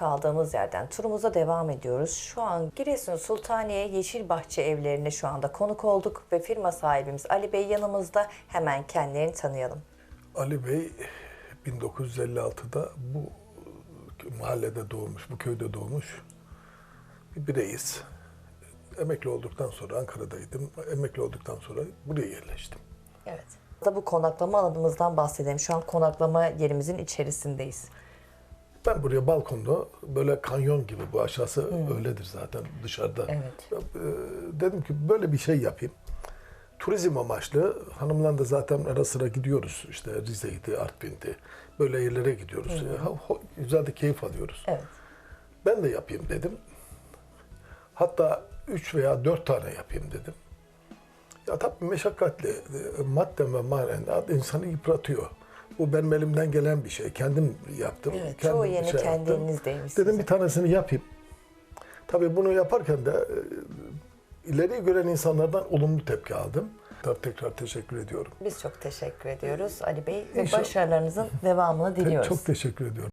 kaldığımız yerden turumuza devam ediyoruz. Şu an Giresun Sultaniye Yeşilbahçe evlerine şu anda konuk olduk ve firma sahibimiz Ali Bey yanımızda. Hemen kendilerini tanıyalım. Ali Bey 1956'da bu mahallede doğmuş, bu köyde doğmuş bir bireyiz. Emekli olduktan sonra Ankara'daydım. Emekli olduktan sonra buraya yerleştim. Evet. Da bu konaklama alanımızdan bahsedelim. Şu an konaklama yerimizin içerisindeyiz. Ben buraya balkonda böyle kanyon gibi bu aşağısı öyledir zaten dışarıda. Evet. E, dedim ki böyle bir şey yapayım. Turizm amaçlı hanımla da zaten ara sıra gidiyoruz. İşte Rize'ydi, Artvin'di. Böyle yerlere gidiyoruz. Ho- güzel de keyif alıyoruz. Evet. Ben de yapayım dedim. Hatta üç veya dört tane yapayım dedim. Ya tabii meşakkatli, e, madden ve manen insanı yıpratıyor. Bu benim elimden gelen bir şey. Kendim yaptım. Evet, kendim çoğu yeni yaptım. kendi elinizdeymiş Dedim bir tanesini yapayım. Tabii bunu yaparken de e, ileri gören insanlardan olumlu tepki aldım. Tekrar teşekkür ediyorum. Biz çok teşekkür ediyoruz Ali Bey İnşallah. başarılarınızın devamını diliyoruz. Çok teşekkür ediyorum.